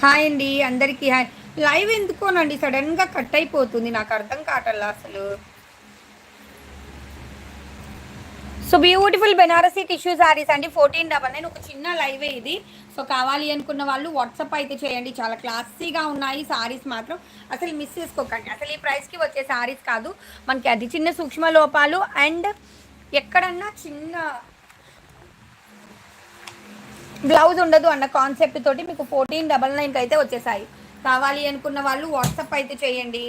Hi అండి అందరికీ hi. Live ఎందుకోనండి? సడన్గా కట్ అయిపోతుంది నాకు అర్థం కావట్లా అసలు. So beautiful Banarasi tissue saris అండి ఫోర్టీన్ డబల్ నైన్. ఒక చిన్న లైవే ఇది. సో కావాలి అనుకున్న వాళ్ళు వాట్సాప్ అయితే చేయండి. చాలా క్లాసీగా ఉన్నాయి శారీస్ మాత్రం. అసలు మిస్ చేసుకోకండి. అసలు ఈ ప్రైస్కి వచ్చే శారీస్ కాదు. మనకి అది చిన్న సూక్ష్మ లోపాలు అండ్ ఎక్కడన్నా చిన్న బ్లౌజ్ ఉండదు అన్న కాన్సెప్ట్ తోటి మీకు ఫోర్టీన్ డబల్ నైన్కి అయితే వచ్చేసాయి. కావాలి అనుకున్న వాళ్ళు వాట్సాప్ అయితే చేయండి.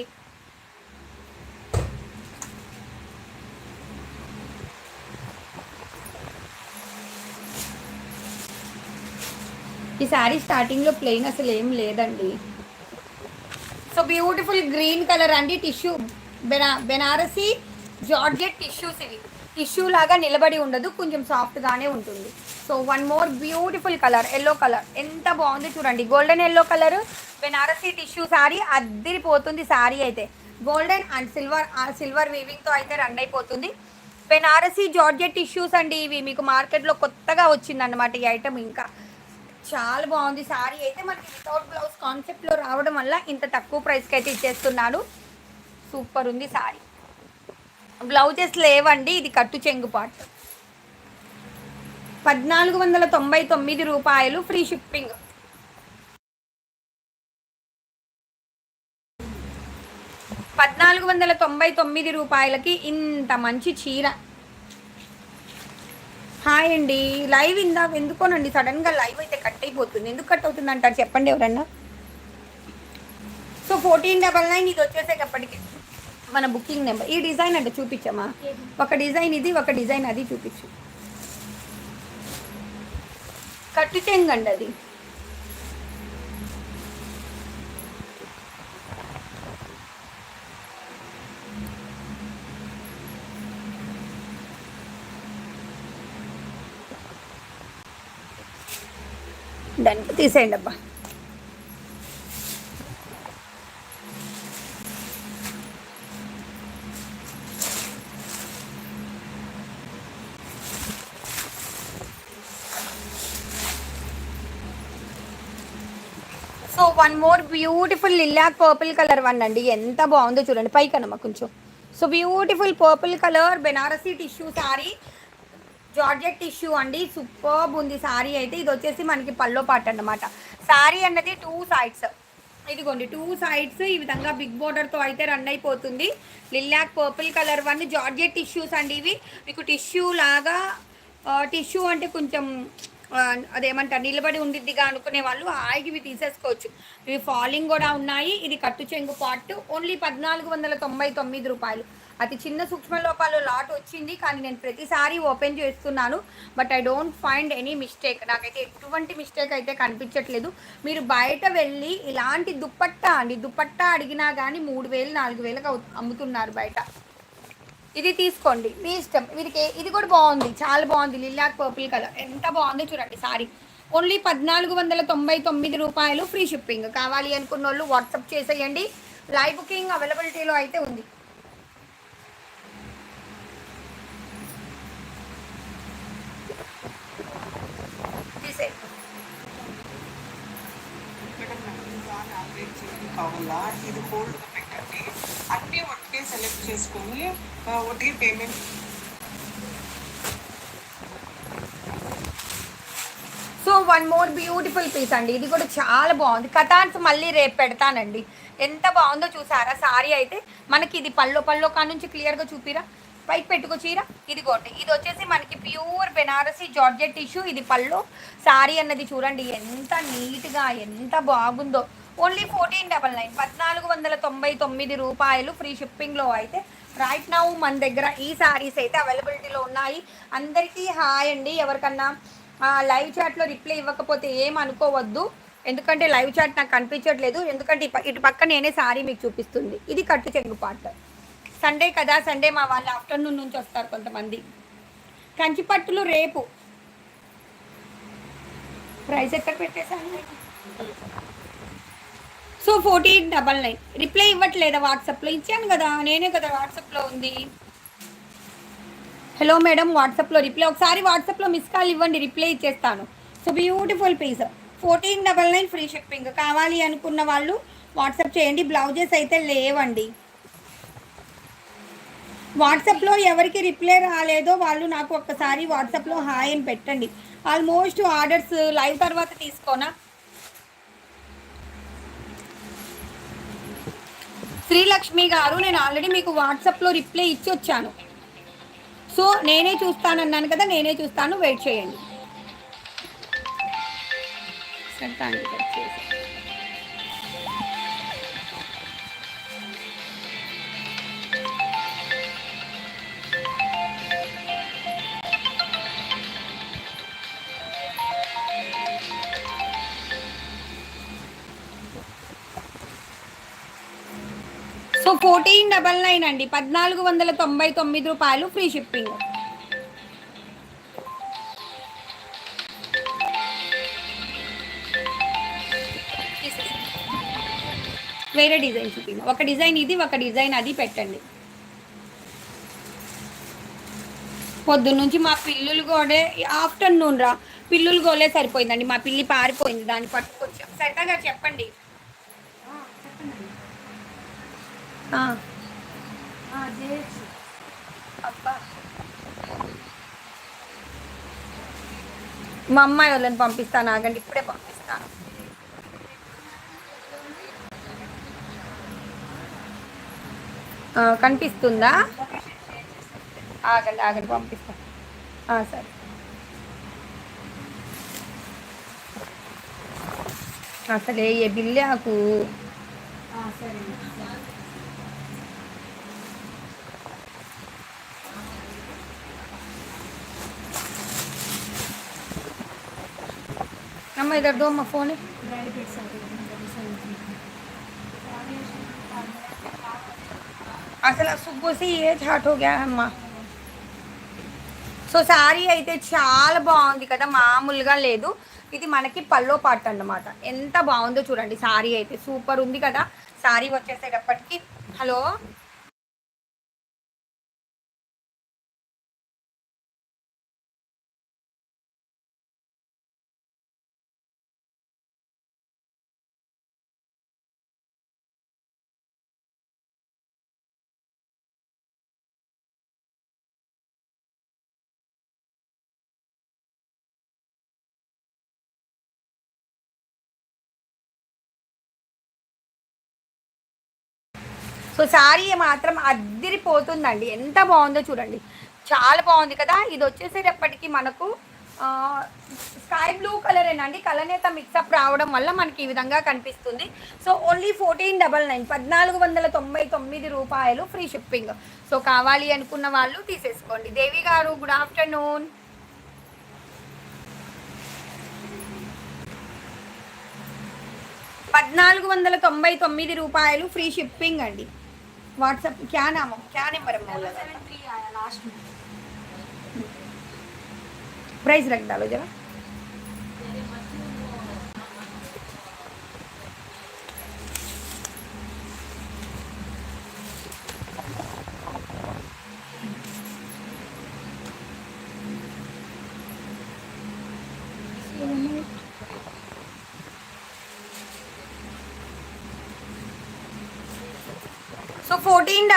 ఈ శారీ స్టార్టింగ్లో ప్లెయిన్ అసలు ఏం లేదండి. సో బ్యూటిఫుల్ గ్రీన్ కలర్ అండి టిష్యూ బెనా బెనారసీ జార్జెట్ టిష్యూస్ ఇవి. టిష్యూ లాగా నిలబడి ఉండదు కొంచెం సాఫ్ట్గానే ఉంటుంది. So one more beautiful colour yellow colour. ఎంత బాగుంది చూడండి. Golden yellow colour Banarasi tissue sari అద్దిరిపోతుంది sari అయితే. గోల్డెన్ అండ్ సిల్వర్ సిల్వర్ వీవింగ్తో అయితే రన్ అయిపోతుంది. బెనారసీ జార్జెట్ టిష్యూస్ అండి ఇవి. మీకు మార్కెట్లో కొత్తగా వచ్చిందన్నమాట ఈ ఐటమ్ ఇంకా. చాలా బాగుంది శారీ అయితే. మనకి వితౌట్ బ్లౌజ్ కాన్సెప్ట్లో రావడం వల్ల ఇంత తక్కువ ప్రైస్కి అయితే ఇచ్చేస్తున్నాడు. సూపర్ ఉంది సారీ బ్లౌజెస్ లేవండి. ఇది కట్టు చెంగు పాట్ పద్నాలుగు వందల తొంభై తొమ్మిది రూపాయలు ఫ్రీ షిప్పింగ్. పద్నాలుగు వందల తొంభై తొమ్మిది రూపాయలకి ఇంత మంచి చీర. హాయ్ అండి లైవ్ ఇందా ఎందుకోనండి? సడన్గా లైవ్ అయితే కట్ అయిపోతుంది. ఎందుకు కట్ అవుతుంది అంటారు చెప్పండి ఎవరన్నా. సో ఫోర్టీన్ డబల్ నైన్ ఇది వచ్చేసేటప్పటికి మన బుకింగ్ నెంబర్. ఈ డిజైన్ అంటే చూపించమ్మా ఒక డిజైన్ ఇది ఒక డిజైన్ అది చూపించు. కట్టు తెంగండి అది. దానికి తీసేయండి అబ్బా so one more beautiful lilac purple colour one అండి. ఎంత బాగుందో చూడండి. పైకనమ్మా కొంచెం. So beautiful purple colour Banarasi tissue sari georgette tissue అండి. సూపర్బ్ ఉంది సారీ అయితే. ఇది వచ్చేసి మనకి పల్లో పాట అన్నమాట. సారీ అన్నది టూ సైడ్స్ ఇదిగోండి టూ సైడ్స్ ఈ విధంగా బిగ్ బోర్డర్తో అయితే రన్ అయిపోతుంది. Lilac purple colour one georgette tissues అండి ఇవి. మీకు టిష్యూ లాగా టిష్యూ అంటే కొంచెం అదేమంటారు నిలబడి ఉండిద్దిగా అనుకునే వాళ్ళు హాయిగా ఇవి తీసేసుకోవచ్చు. ఇవి ఫాలింగ్ కూడా ఉన్నాయి ఇది కట్టు చెంగు పాటు ఓన్లీ పద్నాలుగు వందల తొంభై తొమ్మిది రూపాయలు. అతి చిన్న సూక్ష్మ లోపాలు లాట్ వచ్చింది కానీ నేను ప్రతిసారి ఓపెన్ చేస్తున్నాను but I don't find any mistake. నాకైతే ఎటువంటి మిస్టేక్ అయితే కనిపించట్లేదు. మీరు బయట వెళ్ళి ఇలాంటి దుప్పట్టా అండి దుప్పట్టా అడిగినా కానీ మూడు వేలు నాలుగు వేలకు అవు- అమ్ముతున్నారు బయట. ఇది తీసుకోండి. మీ ఇష్టం. వీరికి ఇది కూడా బాగుంది. చాలా బాగుంది. Lilac purple colour. ఎంత బాగుందో చూడండి సారీ. ఓన్లీ పద్నాలుగు వందల తొంభై తొమ్మిది రూపాయలు ఫ్రీ షిప్పింగ్. కావాలి అనుకున్న వాళ్ళు వాట్సాప్ చేసేయండి. లైవ్ బుకింగ్ అవైలబిలిటీలో అయితే ఉంది తీసే కావాలా ఇది హోల్డ్ పెట్టండి అన్నీ ఒకటే సెలెక్ట్ చేసుకొని ఆ, payment so one more beautiful piece అండి. ఇది కూడా చాలా బాగుంది. కటాన్స్ మళ్ళీ రేపు పెడతానండి. ఎంత బాగుందో చూసారా? సారీ అయితే మనకి ఇది పల్లో పల్లో కా నుంచి క్లియర్గా చూపిరా. పైకి పెట్టుకో చీర. ఇదిగోండి. ఇది వచ్చేసి మనకి ప్యూర్ బెనారసీ జార్జెట్ టిష్యూ ఇది పల్లో సారీ అన్నది చూడండి. ఎంత నీట్గా ఎంత బాగుందో. ఓన్లీ ఫోర్టీన్ డబల్ నైన్ పద్నాలుగు వందల తొంభై తొమ్మిది రూపాయలు ఫ్రీ షిప్పింగ్లో అయితే రైట్ నౌ మన దగ్గర ఈ సారీస్ అయితే అవైలబిలిటీలో ఉన్నాయి. అందరికీ హాయ్ అండి. ఎవరికన్నా ఆ, లైవ్ చాట్లో రిప్లై ఇవ్వకపోతే ఏం అనుకోవద్దు. ఎందుకంటే లైవ్ చాట్ నాకు కనిపించట్లేదు. ఎందుకంటే ఇటు ఇటు పక్క నేనే సారీ మీకు చూపిస్తుంది. ఇది కట్టు చెంగు పాట సండే కదా? సండే మా వాళ్ళు ఆఫ్టర్నూన్ నుంచి వస్తారు కొంతమంది. కంచిపట్టులు రేపు. ప్రైస్ ఎక్కడ పెట్టేసాను so fourteen double nine reply ఇవ్వట్లేదా వాట్సాప్లో? ఇచ్చాను కదా నేనే కదా వాట్సాప్లో ఉంది. హలో మేడం వాట్సాప్లో రిప్లై ఒకసారి వాట్సాప్లో మిస్ కాల్ ఇవ్వండి రిప్లై ఇచ్చేస్తాను. So beautiful piece fourteen double nine free shipping కావాలి అనుకున్న వాళ్ళు వాట్సాప్ చేయండి బ్లౌజెస్ అయితే లేవండి. వాట్సాప్లో ఎవరికి రిప్లై రాలేదో వాళ్ళు నాకు ఒక్కసారి వాట్సాప్లో హాయ్ అని పెట్టండి. ఆల్మోస్ట్ ఆర్డర్స్ లైవ్ తర్వాత తీసుకోనా? శ్రీలక్ష్మి గారు నేను ఆల్రెడీ మీకు వాట్సాప్లో రిప్లై ఇచ్చి వచ్చాను. సో నేనే చూస్తానన్నాను కదా నేనే చూస్తాను వెయిట్ చేయండి. సరే, thank you so fourteen double nine అండి. పద్నాలుగు వందల తొంభై తొమ్మిది రూపాయలు ఫ్రీ షిప్పింగ్. వేరే డిజైన్ చూపింది ఒక డిజైన్ ఇది ఒక డిజైన్ అది పెట్టండి. పొద్దున్నుంచి మా పిల్లులు కూడా ఆఫ్టర్నూన్ రా. పిల్లులు గోలే సరిపోయిందండి. మా పిల్లి పారిపోయింది. దాన్ని పట్టుకొచ్చి. సరితా చెప్పండి ఆ. అబ్బా. మా అమ్మాయి వాళ్ళని పంపిస్తాను ఆగండి ఇప్పుడే పంపిస్తాను కనిపిస్తుందా? ఆగండి ఆగండి పంపిస్తాను సరే. అసలే ఏ బిల్లాకు సరే इधर दो अम्मा फोन है అసలు సుబ్బుసి ఏ చాట్ హో గయా అమ్మా సో శారీ అయితే చాలా బాగుంది కదా మామూలుగా లేదు ఇది మనకి పల్లో పాట అన్నమాట ఎంత బాగుందో చూడండి శారీ అయితే సూపర్ ఉంది కదా శారీ వచ్చేసేటప్పటికి హలో సో శారీ మాత్రం అద్దిరిపోతుందండి. ఎంత బాగుందో చూడండి. చాలా బాగుంది కదా. ఇది వచ్చేసేటప్పటికి మనకు స్కై బ్లూ కలర్ ఏనండి కలనేత మిక్సప్ రావడం వల్ల మనకి ఈ విధంగా కనిపిస్తుంది. So only fourteen double nine పద్నాలుగు వందల తొంభై తొమ్మిది రూపాయలు ఫ్రీ షిప్పింగ్ సో కావాలి అనుకున్న వాళ్ళు తీసేసుకోండి. దేవి గారు గుడ్ ఆఫ్టర్నూన్ పద్నాలుగు వందల తొంభై తొమ్మిది రూపాయలు ఫ్రీ షిప్పింగ్ అండి. வாட்ஸ்அப் கே நாம கே நம்பர் அம்மா உள்ளதா ப்ரைஸ் ரख डालो जरा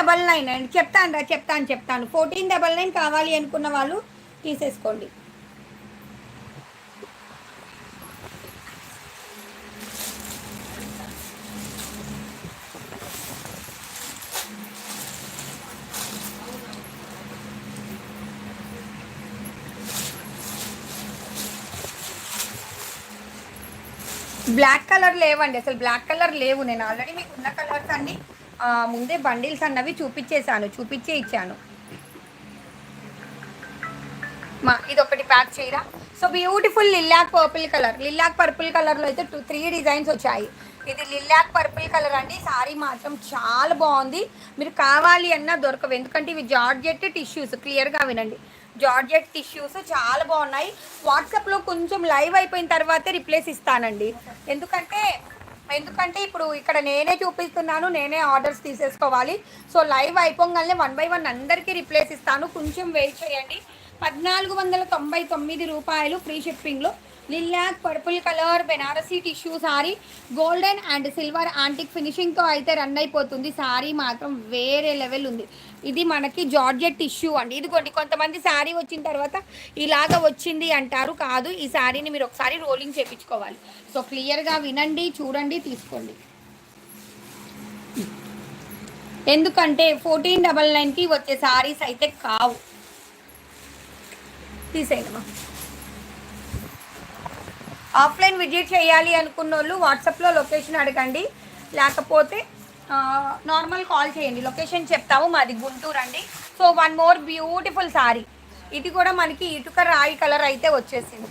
డబల్ నైన్ అండి చెప్తాను రా చెప్తాను చెప్తాను. ఫోర్టీన్ డబల్ నైన్ కావాలి అనుకున్న వాళ్ళు తీసేసుకోండి. బ్లాక్ కలర్ లేవండి అసలు బ్లాక్ కలర్ లేవు. నేను ఆల్రెడీ మీకు ఉన్న కలర్స్ అన్ని ముందే బండిల్స్ అన్నవి చూపించేశాను చూపించే ఇచ్చాను. మా ఇది ఒకటి ప్యాక్ చేయరా so beautiful lilac purple colour lilac purple కలర్లో అయితే టూ త్రీ డిజైన్స్ వచ్చాయి. ఇది లిల్లాక్ పర్పుల్ కలర్ అండి. సారీ మాత్రం చాలా బాగుంది. మీరు కావాలి అన్నా దొరకవు. ఎందుకంటే ఇవి జార్జెట్ టిష్యూస్ క్లియర్గా వినండి. జార్జెట్ టిష్యూస్ చాలా బాగున్నాయి. వాట్సాప్లో కొంచెం లైవ్ అయిపోయిన తర్వాతే రిప్లేస్ ఇస్తానండి. ఎందుకంటే ఎందుకంటే ఇప్పుడు ఇక్కడ నేనే చూపిస్తున్నాను నేనే ఆర్డర్స్ తీసేసుకోవాలి. సో లైవ్ అయిపోగానే వన్ బై వన్ అందరికీ రిప్లేస్ ఇస్తాను. కొంచెం వెయిట్ చేయండి. పద్నాలుగు వందల తొంభై తొమ్మిది రూపాయలు ఫ్రీ షిప్పింగ్లో lilac purple colour Banarasi tissue sari golden and silver antique ఫినిషింగ్తో అయితే రన్ అయిపోతుంది. సారీ మాత్రం వేరే లెవెల్ ఉంది. ఇది మనకి జార్జెట్ టిష్యూ అండి. ఇదిగోండి కొంతమంది శారీ వచ్చిన తర్వాత ఇలాగ వచ్చింది అంటారు. కాదు ఈ శారీని మీరు ఒకసారి రోలింగ్ చేయించుకోవాలి సో క్లియర్గా వినండి చూడండి తీసుకోండి. ఎందుకంటే ఫోర్టీన్ డబల్ నైన్కి వచ్చే శారీస్ అయితే కావు. తీసేయమ్మా ఆఫ్లైన్ విజిట్ చేయాలి అనుకున్న వాళ్ళు వాట్సాప్లో లొకేషన్ అడగండి. లేకపోతే నార్మల్ కాల్ చేయండి. లొకేషన్ చెప్తాము మాది గుంటూరు అండి. So one more beautiful sari ఇది కూడా మనకి ఇటుక రాయి కలర్ అయితే వచ్చేసింది.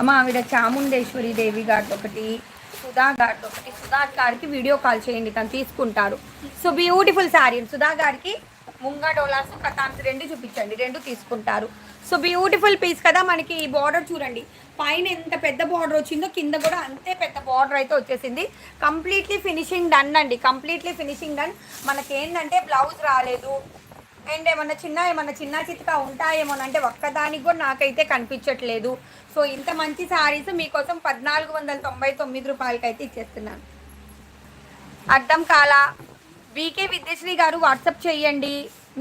అమ్మ ఆవిడ చాముండేశ్వరి దేవి గారిది ఒకటి సుధా గారిది ఒకటి. సుధా గారికి వీడియో కాల్ చేయండి. తను తీసుకుంటారు. సో బ్యూటిఫుల్ శారీ సుధా గారికి ముంగా డోలాస్ కథాన్స్ రెండు చూపించండి రెండు తీసుకుంటారు. సో బ్యూటిఫుల్ పీస్ కదా మనకి ఈ బార్డర్ చూడండి. పైన ఎంత పెద్ద బార్డర్ వచ్చిందో కింద కూడా అంతే పెద్ద బార్డర్ అయితే వచ్చేసింది. కంప్లీట్లీ ఫినిషింగ్ డన్ అండి. కంప్లీట్లీ ఫినిషింగ్ డన్ మనకి ఏంటంటే బ్లౌజ్ రాలేదు. అండ్ ఏమన్నా చిన్న ఏమన్నా చిన్న చిత్కా ఉంటాయేమోనంటే ఒక్కదానికి కూడా నాకైతే కనిపించట్లేదు. సో ఇంత మంచి శారీస్ మీకోసం పద్నాలుగు వందల తొంభై తొమ్మిది రూపాయలకైతే ఇచ్చేస్తున్నాను. అర్థం కాలా వికే విద్యశ్రీ గారు వాట్సాప్ చేయండి.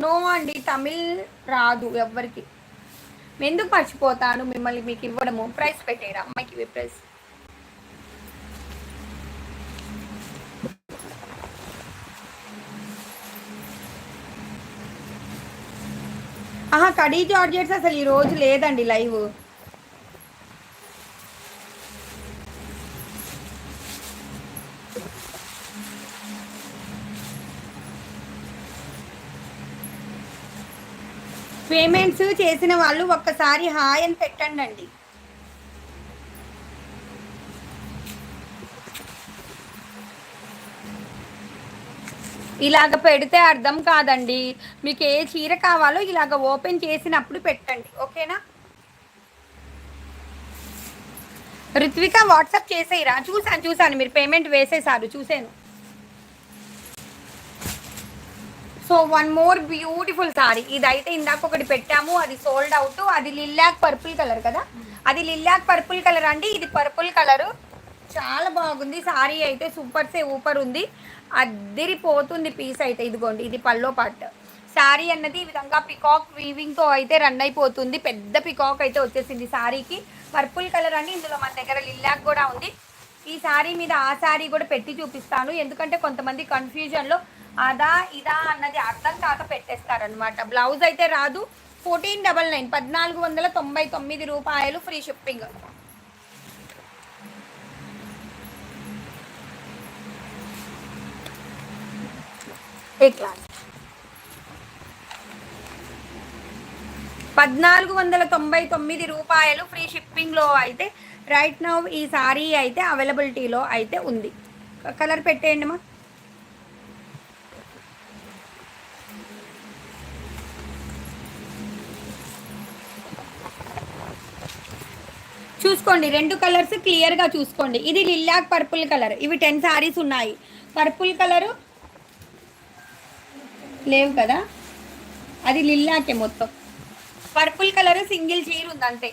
నో అండి తమిళ్ రాదు ఎవ్వరికి. ఎందుకు మర్చిపోతాను? మిమ్మల్ని మీకు ఇవ్వడము. ప్రైస్ పెట్టేరా అమ్మాయికి ఇవి ప్రైస్ ఆహా కడీ జార్జెట్స్ అసలు ఈ రోజు లేదండి లైవ్. పేమెంట్స్ చేసిన వాళ్ళు ఒక్కసారి హాయ్ అని పెట్టండి అండి ఇలాగ పెడితే అర్థం కాదండి. మీకు ఏ చీర కావాలో ఇలాగ ఓపెన్ చేసినప్పుడు పెట్టండి. ఓకేనా? రిత్విక వాట్సాప్ చేసేయరా చూసాను చూసాను. మీరు పేమెంట్ వేసేసారు. చూసాను. So one more beautiful sari ఇదైతే ఇందాక ఒకటి పెట్టాము అది సోల్డ్ అవుట్ అది లిల్లాక్ పర్పుల్ కలర్ కదా? అది లిల్లాక్ పర్పుల్ కలర్ అండి. ఇది పర్పుల్ కలర్ చాలా బాగుంది. సారీ అయితే సూపర్ సే ఊపర్ ఉంది. అద్దరిపోతుంది పీస్ అయితే ఇదిగోండి. ఇది పల్లో పార్ట్ శారీ అన్నది ఈ విధంగా పికాక్ వీవింగ్తో అయితే రన్ అయిపోతుంది. పెద్ద పికాక్ అయితే వచ్చేసింది శారీకి పర్పుల్ కలర్ అండి. ఇందులో మన దగ్గర లిల్లాక్ కూడా ఉంది. ఈ శారీ మీద ఆ శారీ కూడా పెట్టి చూపిస్తాను. ఎందుకంటే కొంతమంది కన్ఫ్యూజన్లో అదా ఇదా అన్నది అర్థం కాక పెట్టేస్తారనమాట బ్లౌజ్ అయితే రాదు. ఫోర్టీన్ డబల్ నైన్ పద్నాలుగు వందల తొంభై తొమ్మిది రూపాయలు ఫ్రీ షిప్పింగ్. ఏ క్లాస్? పద్నాలుగు వందల తొంభై తొమ్మిది రూపాయలు ఫ్రీ షిప్పింగ్లో అయితే రైట్ నౌ ఈ సారీ అయితే అవైలబిలిటీలో అయితే ఉంది. కలర్ పెట్టేయండి మా చూసుకోండి రెండు కలర్స్ క్లియర్గా చూసుకోండి. ఇది లిల్లాక్ పర్పుల్ కలర్. ఇవి టెన్ శారీస్ ఉన్నాయి. పర్పుల్ కలరు లేవు కదా? అది లిల్లాకే మొత్తం. పర్పుల్ కలర్ సింగిల్ చీర ఉంది అంతే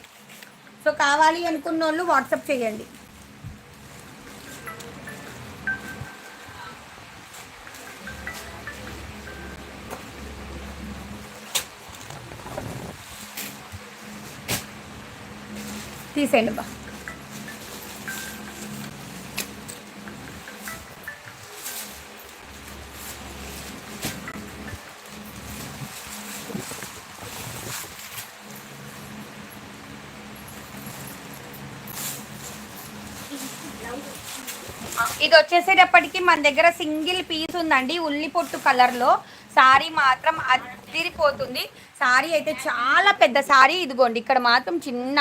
సో కావాలి అనుకున్న వాళ్ళు వాట్సాప్ చేయండి. తీసేయండి బా. ఇది వచ్చేసేటప్పటికి మన దగ్గర సింగిల్ పీస్ ఉందండి ఉల్లి పొట్టు కలర్లో సారీ మాత్రం అదిరిపోతుంది. సారీ అయితే చాలా పెద్ద సారీ ఇదిగోండి ఇక్కడ మాత్రం చిన్న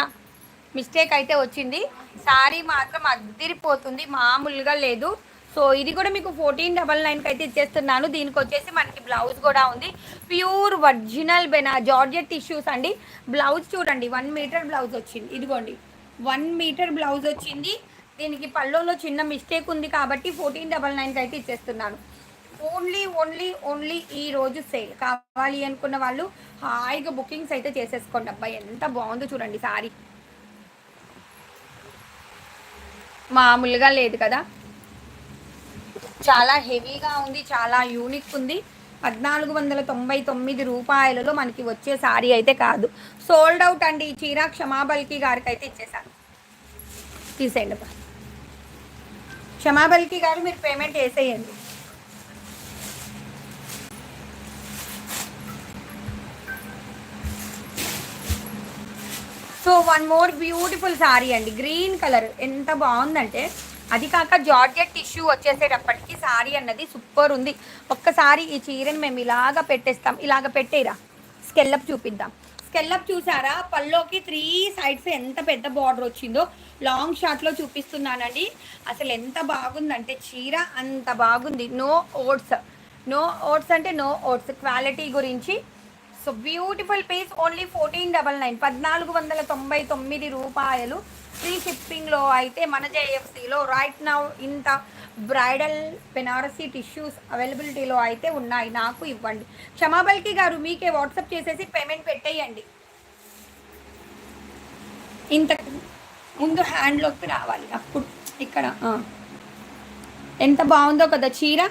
మిస్టేక్ అయితే వచ్చింది. సారీ మాత్రం అదిరిపోతుంది. మామూలుగా లేదు. సో ఇది కూడా మీకు ఫోర్టీన్ డబల్ నైన్కి అయితే ఇచ్చేస్తున్నాను. దీనికి వచ్చేసి మనకి బ్లౌజ్ కూడా ఉంది. ప్యూర్ ఒరిజినల్ బెనా జార్జెట్ టిష్యూస్ అండి. బ్లౌజ్ చూడండి. వన్ మీటర్ బ్లౌజ్ వచ్చింది. ఇదిగోండి. వన్ మీటర్ బ్లౌజ్ వచ్చింది. దీనికి పళ్ళులో చిన్న మిస్టేక్ ఉంది కాబట్టి ఫోర్టీన్ డబల్ నైన్కి అయితే ఇచ్చేస్తున్నాను. ఓన్లీ ఓన్లీ ఓన్లీ ఈ రోజు సేల్. కావాలి అనుకున్న వాళ్ళు హాయిగా బుకింగ్స్ అయితే చేసేసుకోండి. అబ్బాయి ఎంత బాగుందో చూడండి సారీ. మామూలుగా లేదు కదా. చాలా హెవీగా ఉంది చాలా యూనిక్ ఉంది. పద్నాలుగు వందల తొంభై తొమ్మిది రూపాయలలో మనకి వచ్చే సారీ అయితే కాదు. సోల్డ్ అవుట్ అండి ఈ చీర క్షమాబల్కి గారికి అయితే ఇచ్చేసాను. తీసేయండి క్షమాబల్కి గారు మీరు పేమెంట్ వేసేయండి so one more beautiful sari అండి. Green colour. ఎంత బాగుందంటే అది కాక జార్జెట్ టిష్యూ వచ్చేసేటప్పటికి సారీ అన్నది సూపర్ ఉంది. ఒక్కసారి ఈ చీరని మేము ఇలాగ పెట్టేస్తాం. ఇలాగ పెట్టేరా? స్కెల్లప్ చూపిద్దాం. స్కెల్లప్ చూసారా? పల్లోకి త్రీ సైడ్స్ ఎంత పెద్ద బార్డర్ వచ్చిందో లాంగ్ షార్ట్లో చూపిస్తున్నానండి. అసలు ఎంత బాగుందంటే చీర అంత బాగుంది. No oats. నో ఓట్స్ అంటే నో ఓట్స్. క్వాలిటీ గురించి so beautiful piece only fourteen double nine పద్నాలుగు వందల తొంభై తొమ్మిది రూపాయలు. ఫ్రీ షిప్పింగ్లో అయితే మన జేఎఫ్సీలో రైట్ నౌ ఇంత బ్రైడల్ బెనారసీ టిష్యూస్ అవైలబిలిటీలో అయితే ఉన్నాయి. నాకు ఇవ్వండి. క్షమాబల్కి గారు మీకే వాట్సాప్ చేసేసి పేమెంట్ పెట్టేయండి. ఇంత ముందు హ్యాండ్లోకి రావాలి. అప్పుడు ఇక్కడ ఎంత బాగుందో కదా చీర?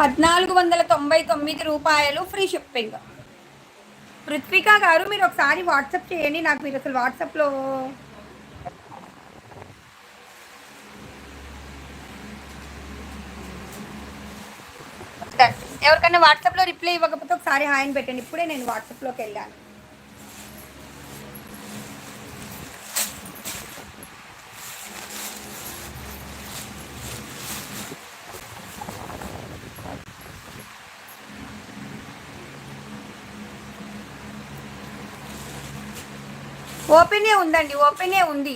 పద్నాలుగు వందల తొంభై తొమ్మిది రూపాయలు ఫ్రీ షిప్పింగ్. పృథ్విక గారు మీరు ఒకసారి వాట్సాప్ చేయండి నాకు మీరు అసలు వాట్సాప్లో ఎవరికైనా వాట్సాప్లో రిప్లై ఇవ్వకపోతే ఒకసారి హాయ్ అని పెట్టండి. ఇప్పుడే నేను వాట్సాప్లోకి వెళ్ళాను. ఓపెనే ఉందండి ఓపెనే ఉంది.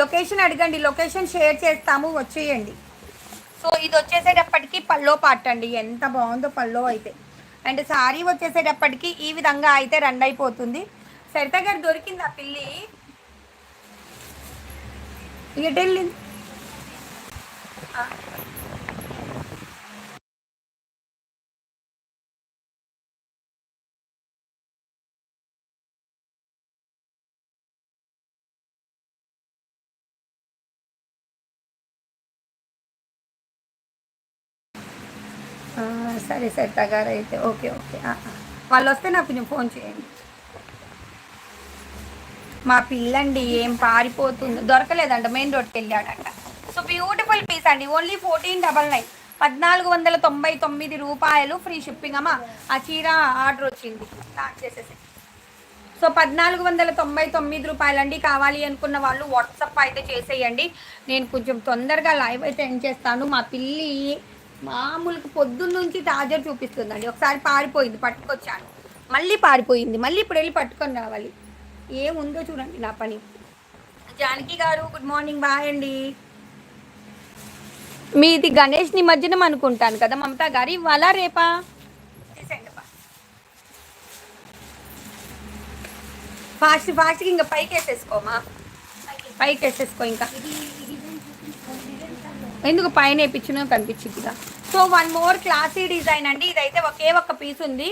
లొకేషన్ అడగండి లొకేషన్ షేర్ చేస్తాము వచ్చేయండి. సో ఇది వచ్చేసేటప్పటికి పల్లో పాట అండి ఎంత బాగుందో పల్లో అయితే. అండ్ సారీ వచ్చేసేటప్పటికి ఈ విధంగా అయితే రన్ అయిపోతుంది. సరిత గారు దొరికింది ఆ పిల్లి ఎటు వెళ్ళింది సరే సరిత గారు అయితే ఓకే. ఓకే వాళ్ళు వస్తే నాకు కొంచెం ఫోన్ చేయండి. మా పిల్లండి ఏం పారిపోతుందో. దొరకలేదంట మెయిన్ రోడ్కి వెళ్ళాడంట. సో బ్యూటిఫుల్ పీస్ అండి. Only fourteen double nine. పద్నాలుగు వందల తొంభై తొమ్మిది రూపాయలు ఫ్రీ షిప్పింగ్. అమ్మా ఆ చీర ఆర్డర్ వచ్చింది. స్టార్ట్ చేసేసి సో పద్నాలుగు వందల తొంభై తొమ్మిది రూపాయలండి కావాలి అనుకున్న వాళ్ళు వాట్సాప్ అయితే చేసేయండి. నేను కొంచెం తొందరగా లైవ్ అయితే ఎండ్ చేస్తాను. మా పిల్లి మామూలుగా పొద్దున్న నుంచి టార్జర్ చూపిస్తుందండి. ఒకసారి పారిపోయింది పట్టుకొచ్చాను. మళ్ళీ పారిపోయింది మళ్ళీ ఇప్పుడు వెళ్ళి పట్టుకొని రావాలి. ఏముందో చూడండి నా పని. జానకి గారు గుడ్ మార్నింగ్ బాయ్ అండి. మీది గణేష్ నిమజ్జనం అనుకుంటాను కదా మమతా గారు ఇవాళ రేపా? ఫాస్ట్ ఫాస్ట్గా ఇంకా పైకి వేసేసుకోమా? పైకి వేసేసుకో ఇంకా. ఎందుకు పైన వేయించినా కనిపించిందిగా so one more classy design అండి. ఇదైతే ఒకే ఒక్క పీస్ ఉంది.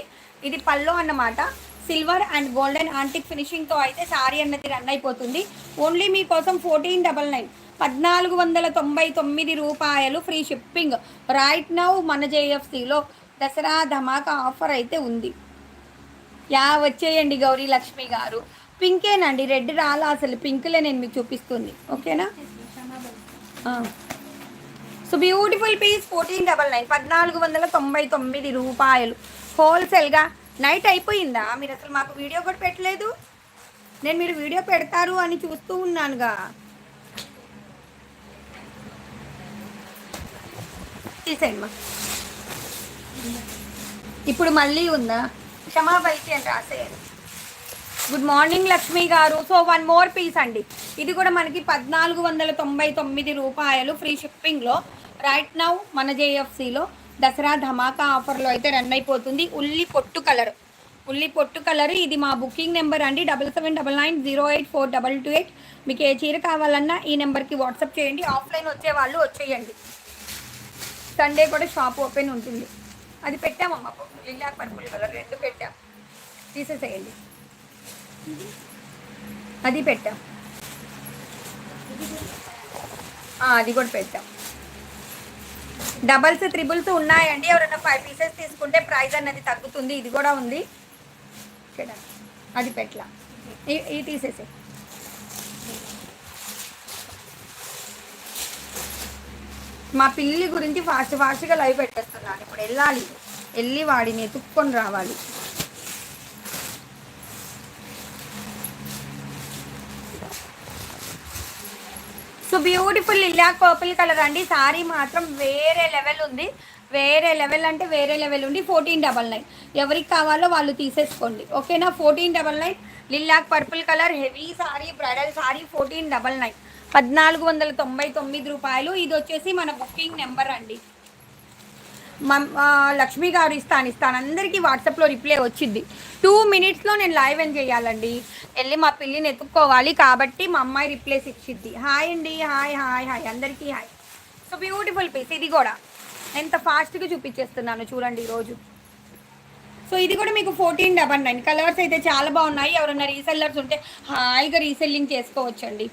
ఇది పల్లో అన్నమాట. సిల్వర్ అండ్ గోల్డెన్ ఆంటిక్ ఫినిషింగ్తో అయితే సారీ అన్నది రన్ అయిపోతుంది. ఓన్లీ మీకోసం ఫోర్టీన్ డబల్ నైన్ పద్నాలుగు వందల తొంభై తొమ్మిది రూపాయలు ఫ్రీ షిప్పింగ్ రైట్ నౌ మన జేఎఫ్సిలో దసరా ధమాకా ఆఫర్ అయితే ఉంది. యా వచ్చేయండి గౌరీ లక్ష్మి గారు. పింకేనండి రెడ్ రాలా అసలు. పింక్లే నేను మీకు చూపిస్తుంది. ఓకేనా. So beautiful piece fourteen double nine పద్నాలుగు వందల తొంభై తొమ్మిది రూపాయలు. హోల్సేల్గా నైట్ అయిపోయిందా? మీరు అసలు మాకు వీడియో కూడా పెట్టలేదు? నేను మీరు వీడియో పెడతారు అని చూస్తూ ఉన్నానుగా. తీసేయండి మా. ఇప్పుడు మళ్ళీ ఉందా? క్షమాపైకి అని రాసేయండి. గుడ్ మార్నింగ్ లక్ష్మి గారు. సో వన్ మోర్ పీస్ అండి. ఇది కూడా మనకి పద్నాలుగు వందల తొంభై తొమ్మిది రూపాయలు ఫ్రీ షిప్పింగ్లో రైట్ నౌ మన జేఎఫ్సిలో దసరా ధమాకా ఆఫర్లో అయితే రన్ అయిపోతుంది. ఉల్లి పొట్టు కలర్. ఉల్లి పొట్టు కలర్ ఇది మా బుకింగ్ నెంబర్ అండి. Double seven double nine zero eight four double two eight. మీకు ఏ చీర కావాలన్నా ఈ నెంబర్కి వాట్సాప్ చేయండి. ఆఫ్లైన్ వచ్చే వాళ్ళు వచ్చేయండి. సండే కూడా షాప్ ఓపెన్ ఉంటుంది. అది పెట్టామమ్మా. లిల్లా పర్పుల్ కలర్ రెండు పెట్టాం. తీసేసేయండి. అది పెట్టాం. అది కూడా పెట్టాం. డబల్స్ త్రిబుల్స్ ఉన్నాయండి. ఎవరైనా ఫైవ్ పీసెస్ తీసుకుంటే ప్రైస్ అనేది తగ్గుతుంది. ఇది కూడా ఉంది. ఇక్కడ అది పెట్ల ఈ ఇది మా పిల్లి గురించి ఫాస్ట్ ఫాస్ట్గా లైవ్ పెట్టేస్తున్నాను ఇప్పుడు వెళ్ళాలి. వెళ్ళి వాడిని ఎత్తుక్కొని రావాలి. So beautiful lilac purple colour అండి. సారీ మాత్రం వేరే లెవెల్ ఉంది. వేరే లెవెల్ అంటే వేరే లెవెల్ ఉంది. ఫోర్టీన్ డబల్ నైన్ ఎవరికి కావాలో వాళ్ళు తీసేసుకోండి. ఓకేనా fourteen double nine lilac purple colour heavy sari bridal sari fourteen double nine పద్నాలుగు వందల తొంభై తొమ్మిది రూపాయలు. ఇది వచ్చేసి మన బుకింగ్ నెంబర్ అండి. లక్ష్మి గారు ఇస్తాను ఇస్తాను. అందరికీ వాట్సాప్లో రిప్లై వచ్చింది టూ మినిట్స్లో నేను లైవ్ ఏం చేయాలండి? వెళ్ళి మా పిల్లిని ఎత్తుక్కోవాలి కాబట్టి మా అమ్మాయి రిప్లేస్ ఇచ్చిద్ది. హాయ్ అండి హాయ్ హాయ్ హాయ్ అందరికీ హాయ్. సో బ్యూటిఫుల్ పీస్ ఇది కూడా. ఎంత ఫాస్ట్గా చూపించేస్తున్నాను చూడండి ఈరోజు. సో ఇది కూడా మీకు ఫోర్టీన్ డబల్ నైన్. కలర్స్ అయితే చాలా బాగున్నాయి. ఎవరైనా రీసెల్లర్స్ ఉంటే హాయిగా రీసెల్లింగ్ చేసుకోవచ్చండి.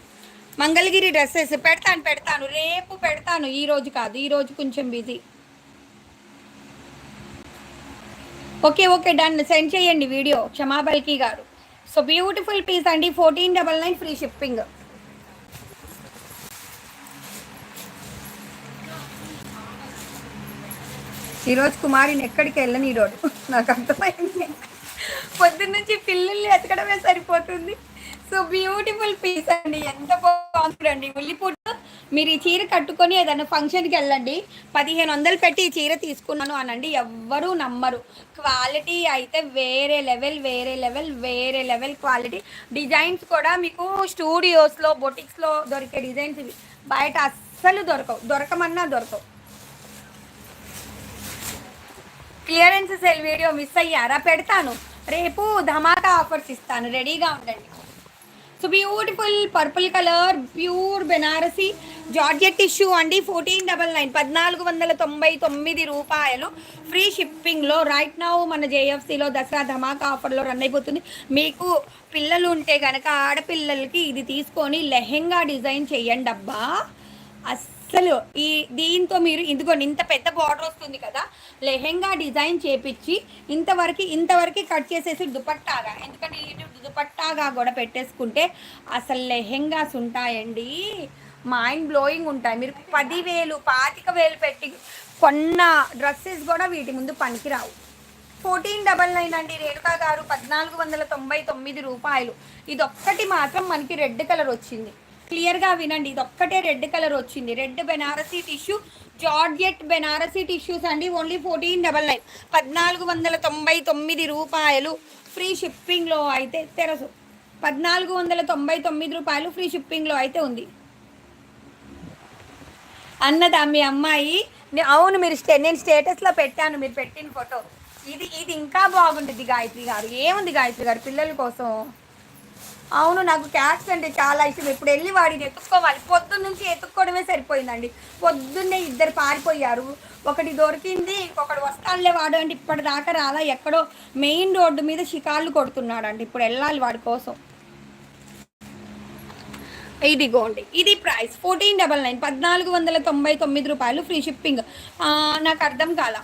మంగళగిరి డ్రెస్సెస్. పెడతాను పెడతాను. రేపు పెడతాను. ఈ రోజు కాదు ఈ రోజు కొంచెం busy. Okay okay done. Send చేయండి వీడియో క్షమాబల్కి గారు. సో బ్యూటిఫుల్ పీస్ అండి. Fourteen double nine free shipping. ఈరోజు కుమారిని ఎక్కడికి వెళ్ళని ఈరోజు నాకు అర్థమైంది. పొద్దున్న నుంచి పిల్లల్ని ఎతకడమే సరిపోతుంది. సో బ్యూటిఫుల్ పీస్ అండి. ఎంత బాగుందండి ఉల్లిపూట మీరు ఈ చీర కట్టుకొని ఏదైనా ఫంక్షన్కి వెళ్ళండి. పదిహేను వందలు పెట్టి ఈ చీర తీసుకున్నాను అనండి. ఎవ్వరూ నమ్మరు. క్వాలిటీ అయితే వేరే లెవెల్ వేరే లెవెల్ వేరే లెవెల్ క్వాలిటీ డిజైన్స్ కూడా మీకు స్టూడియోస్లో బొటిక్స్లో దొరికే డిజైన్స్ ఇవి. బయట అస్సలు దొరకవు. దొరకమన్నా దొరకవు. క్లియరెన్స్ సెల్ వీడియో మిస్ అయ్యారా? పెడతాను. రేపు ధమాకా ఆఫర్స్ ఇస్తాను. రెడీగా ఉండండి. So beautiful purple colour pure Banarasi georgette tissue అండి. ఫోర్టీన్ డబల్ నైన్ పద్నాలుగు వందల తొంభై తొమ్మిది రూపాయలు. ఫ్రీ షిప్పింగ్లో రైట్ నౌ మన జేఎఫ్సీలో దసరా ధమాకా ఆఫర్లో రన్ అయిపోతుంది. మీకు పిల్లలు ఉంటే కనుక ఆడపిల్లలకి ఇది తీసుకొని లెహెంగా డిజైన్ చేయండి అబ్బా. అస్సలు ఈ దీంతో మీరు ఇదిగోండి ఇంత పెద్ద బార్డర్ వస్తుంది కదా లెహెంగా డిజైన్ చేపించి ఇంతవరకు ఇంతవరకు కట్ చేసేసి దుపట్టాగా ఎందుకంటే ఈ దుపట్టాగా కూడా పెట్టేసుకుంటే అసలు లెహెంగాస్ ఉంటాయండి. మైండ్ బ్లోయింగ్ ఉంటాయి. మీరు పదివేలు పాతిక వేలు పెట్టి కొన్న డ్రెస్సెస్ కూడా వీటి ముందు పనికిరావు. ఫోర్టీన్ డబల్ నైన్ అండి రేణుకా గారు పద్నాలుగు వందల తొంభై తొమ్మిది రూపాయలు. ఇది ఒక్కటి మాత్రం మనకి రెడ్ కలర్ వచ్చింది. క్లియర్గా వినండి. ఇది ఒక్కటే రెడ్ కలర్ వచ్చింది. Red Banarasi tissue georgette Banarasi tissues అండి. Only fourteen double nine. పద్నాలుగు వందల తొంభై తొమ్మిది రూపాయలు ఫ్రీ షిప్పింగ్లో అయితే తెరసు. పద్నాలుగు వందల తొంభై తొమ్మిది రూపాయలు ఫ్రీ షిప్పింగ్లో అయితే ఉంది. అన్నదా మీ అమ్మాయి? అవును మీరు స్టే నేను స్టేటస్లో పెట్టాను. మీరు పెట్టిన ఫోటో. ఇది ఇది ఇంకా బాగుంటుంది గాయత్రి గారు. ఏముంది గాయత్రి గారు పిల్లల కోసం? అవును నాకు క్యాట్స్ అంటే చాలా ఇష్టం. ఇప్పుడు వెళ్ళి వాడిని ఎత్తుక్కోవాలి. పొద్దున్న నుంచి ఎత్తుక్కోవడమే సరిపోయిందండి. పొద్దున్నే ఇద్దరు పారిపోయారు. ఒకటి దొరికింది ఇంకొకటి వస్తానులే వాడు అంటే ఇప్పటిదాకా రాలా. ఎక్కడో మెయిన్ రోడ్డు మీద షికార్లు కొడుతున్నాడు ఇప్పుడు వెళ్ళాలి వాడి కోసం. ఇదిగోండి. ఇది ప్రైస్ ఫోర్టీన్ డబల్ నైన్ పద్నాలుగు వందల తొంభై తొమ్మిది రూపాయలు ఫ్రీ షిప్పింగ్ నాకు అర్థం కాల.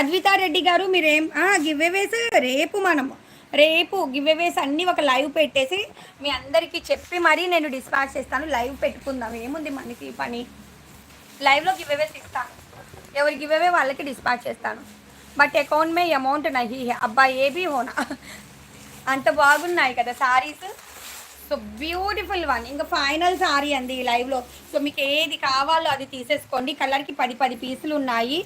అద్వితారెడ్డి గారు మీరేం గివ్ అవేస్ రేపు మనము రేపు గివ్ అన్నీ ఒక లైవ్ పెట్టేసి మీ అందరికీ చెప్పి మరీ నేను డిస్పాచ్ చేస్తాను. లైవ్ పెట్టుకుందాం. ఏముంది మనకి ఈ పని? లైవ్లో గివ్ ఇస్తాను. ఎవరి గివ్వవే వాళ్ళకి డిస్పాచ్ చేస్తాను. బట్ అకౌంట్ మే అమౌంట్ నహి. అబ్బా ఏబీ హోనా? అంత బాగున్నాయి కదా సారీస్ సో బ్యూటిఫుల్ వన్ ఇంకా ఫైనల్ సారీ అండి ఈ లైవ్లో. సో మీకు ఏది కావాలో అది తీసేసుకోండి. కలర్కి పది పది పీసులు ఉన్నాయి.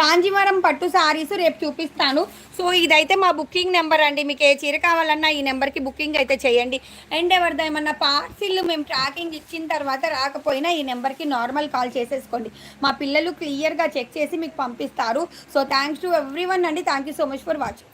కాంజీవరం పట్టు సారీస్ రేపు చూపిస్తాను. సో ఇదైతే మా బుకింగ్ నెంబర్ అండి. మీకు ఏ చీర కావాలన్నా ఈ నెంబర్కి బుకింగ్ అయితే చేయండి. అండ్ ఎవరిదో ఏమన్నా పార్సిల్ మేము ట్రాకింగ్ ఇచ్చిన తర్వాత రాకపోయినా ఈ నెంబర్కి నార్మల్ కాల్ చేసేసుకోండి. మా పిల్లలు క్లియర్గా చెక్ చేసి మీకు పంపిస్తారు. So thanks to everyone అండి. Thank you so much for watching.